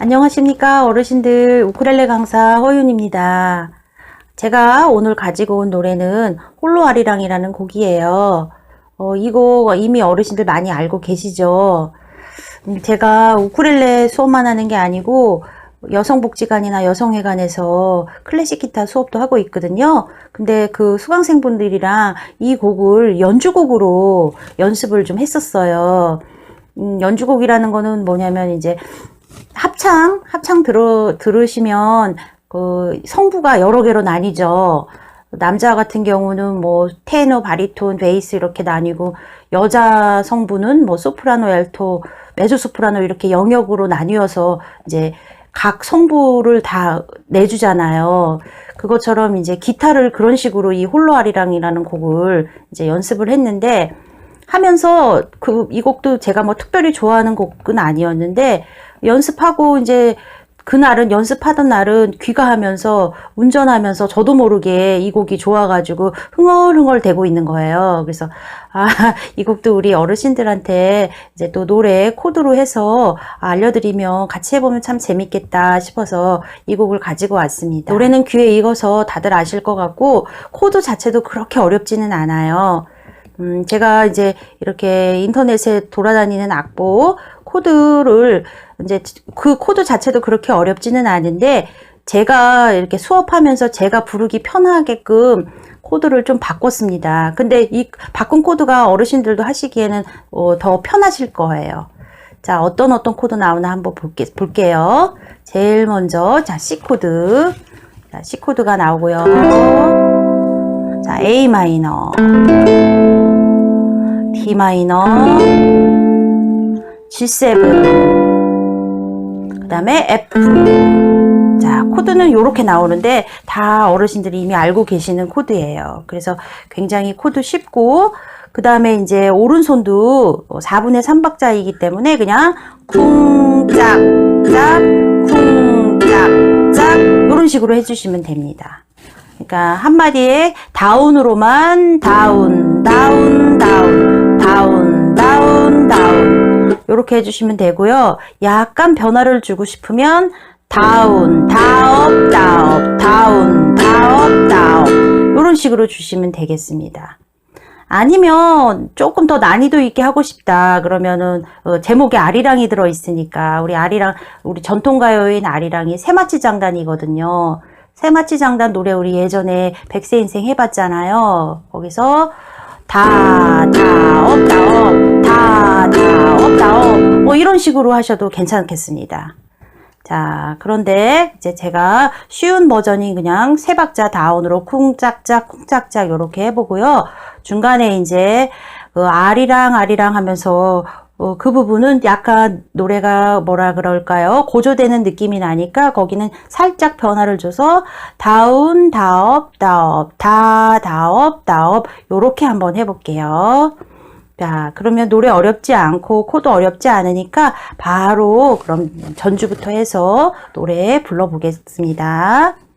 안녕하십니까 어르신들 우크렐레 강사 허윤입니다. 제가 오늘 가지고 온 노래는 홀로 아리랑이라는 곡이에요. 어, 이 곡 이미 어르신들 많이 알고 계시죠? 음, 제가 우크렐레 수업만 하는 게 아니고 여성복지관이나 여성회관에서 클래식 기타 수업도 하고 있거든요. 근데 그 수강생분들이랑 이 곡을 연주곡으로 연습을 좀 했었어요. 음, 연주곡이라는 거는 뭐냐면 이제 합창, 합창 들어, 들으시면 그 성부가 여러 개로 나뉘죠. 남자 같은 경우는 뭐 테너, 바리톤, 베이스 이렇게 나뉘고 여자 성부는 뭐 소프라노, 엘토, 메조 소프라노 이렇게 영역으로 나뉘어서 이제 각 성부를 다 내주잖아요. 그것처럼 이제 기타를 그런 식으로 이 홀로 아리랑이라는 곡을 이제 연습을 했는데 하면서 그 이 곡도 제가 뭐 특별히 좋아하는 곡은 아니었는데 연습하고 이제 그날은 연습하던 날은 귀가하면서 운전하면서 저도 모르게 이 곡이 좋아가지고 흥얼흥얼 대고 있는 거예요. 그래서 아, 이 곡도 우리 어르신들한테 이제 또 노래 코드로 해서 알려드리면 같이 해보면 참 재밌겠다 싶어서 이 곡을 가지고 왔습니다. 노래는 귀에 익어서 다들 아실 것 같고 코드 자체도 그렇게 어렵지는 않아요. 음, 제가 이제 이렇게 인터넷에 돌아다니는 악보 코드를 이제 그 코드 자체도 그렇게 어렵지는 않은데 제가 이렇게 수업하면서 제가 부르기 편하게끔 코드를 좀 바꿨습니다. 근데 이 바꾼 코드가 어르신들도 하시기에는 어, 더 편하실 거예요. 자, 어떤 어떤 코드 나오나 한번 볼게, 볼게요. 제일 먼저, 자, C 코드. 자, C 코드가 나오고요. 자, A D 마이너. G7. 그 다음에 F. 자, 코드는 이렇게 나오는데 다 어르신들이 이미 알고 계시는 코드예요. 그래서 굉장히 코드 쉽고, 그 다음에 이제 오른손도 4분의 3박자이기 때문에 그냥 쿵, 짝, 짝, 쿵, 짝, 짝, 이런 식으로 해주시면 됩니다. 그러니까 한마디에 다운으로만 다운, 다운, 다운, 다운, 다운, 다운. 이렇게 해주시면 되고요. 약간 변화를 주고 싶으면 다운, 다업, 다업, 다운, 다업, 다업 이런 식으로 주시면 되겠습니다. 아니면 조금 더 난이도 있게 하고 싶다 그러면은 어, 제목에 아리랑이 들어 있으니까 우리 아리랑 우리 전통가요인 아리랑이 세마치 장단이거든요. 세마치 장단 노래 우리 예전에 백세 인생 해봤잖아요. 거기서 다, 다, 업, 다, 업, 다, 다, 업, 다, 업. 뭐 이런 식으로 하셔도 괜찮겠습니다. 자, 그런데 이제 제가 쉬운 버전이 그냥 세 박자 다운으로 쿵짝짝, 쿵짝짝 이렇게 해보고요. 중간에 이제 그 아리랑, 아리랑 하면서 어, 그 부분은 약간 노래가 뭐라 그럴까요? 고조되는 느낌이 나니까 거기는 살짝 변화를 줘서 다운, 다업, 다업, 다, 다업, 다업 요렇게 한번 해볼게요. 자, 그러면 노래 어렵지 않고 코드 어렵지 않으니까 바로 그럼 전주부터 해서 노래 불러보겠습니다.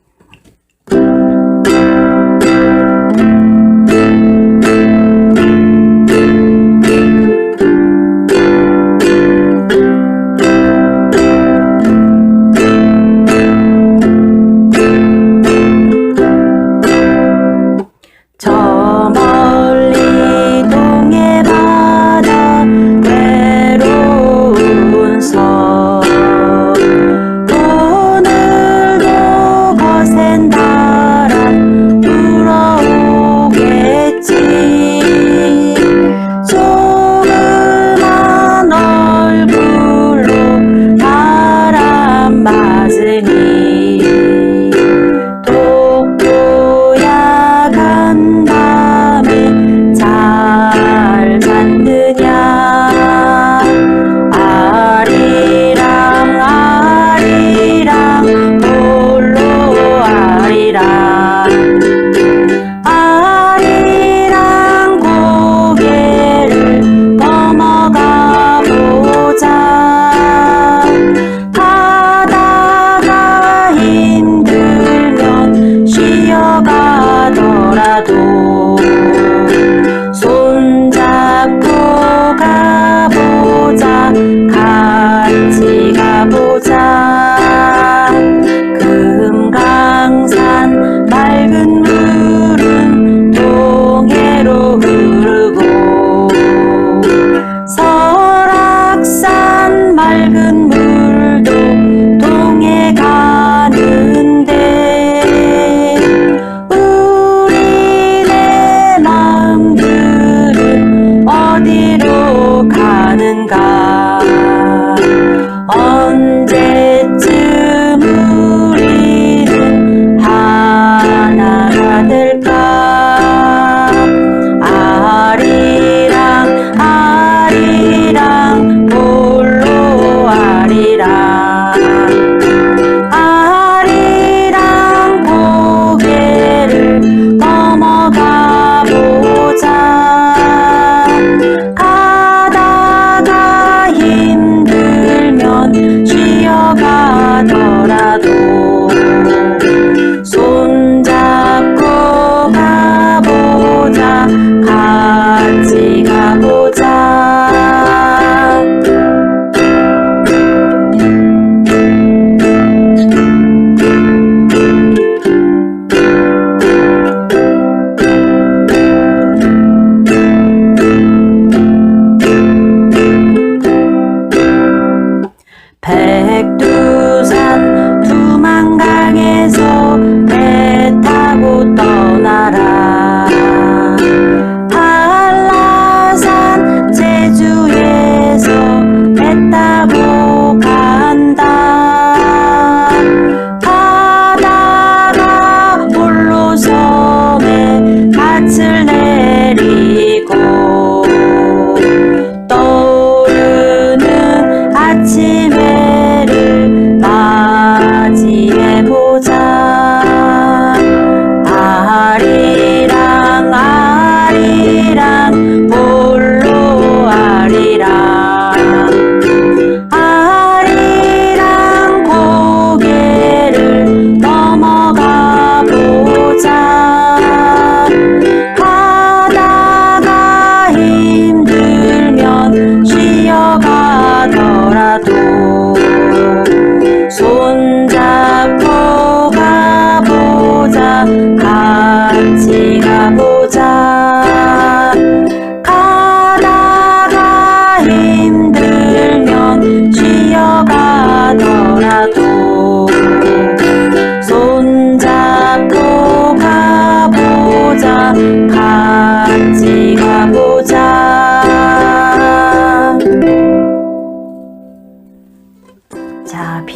as it is.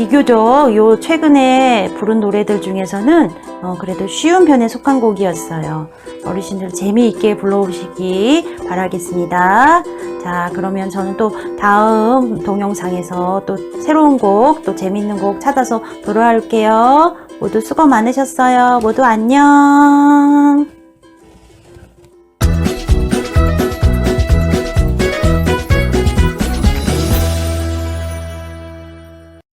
비교적 요 최근에 부른 노래들 중에서는 어, 그래도 쉬운 편에 속한 곡이었어요. 어르신들 재미있게 불러오시기 바라겠습니다. 자, 그러면 저는 또 다음 동영상에서 또 새로운 곡, 또 재밌는 곡 찾아서 돌아올게요. 모두 수고 많으셨어요. 모두 안녕.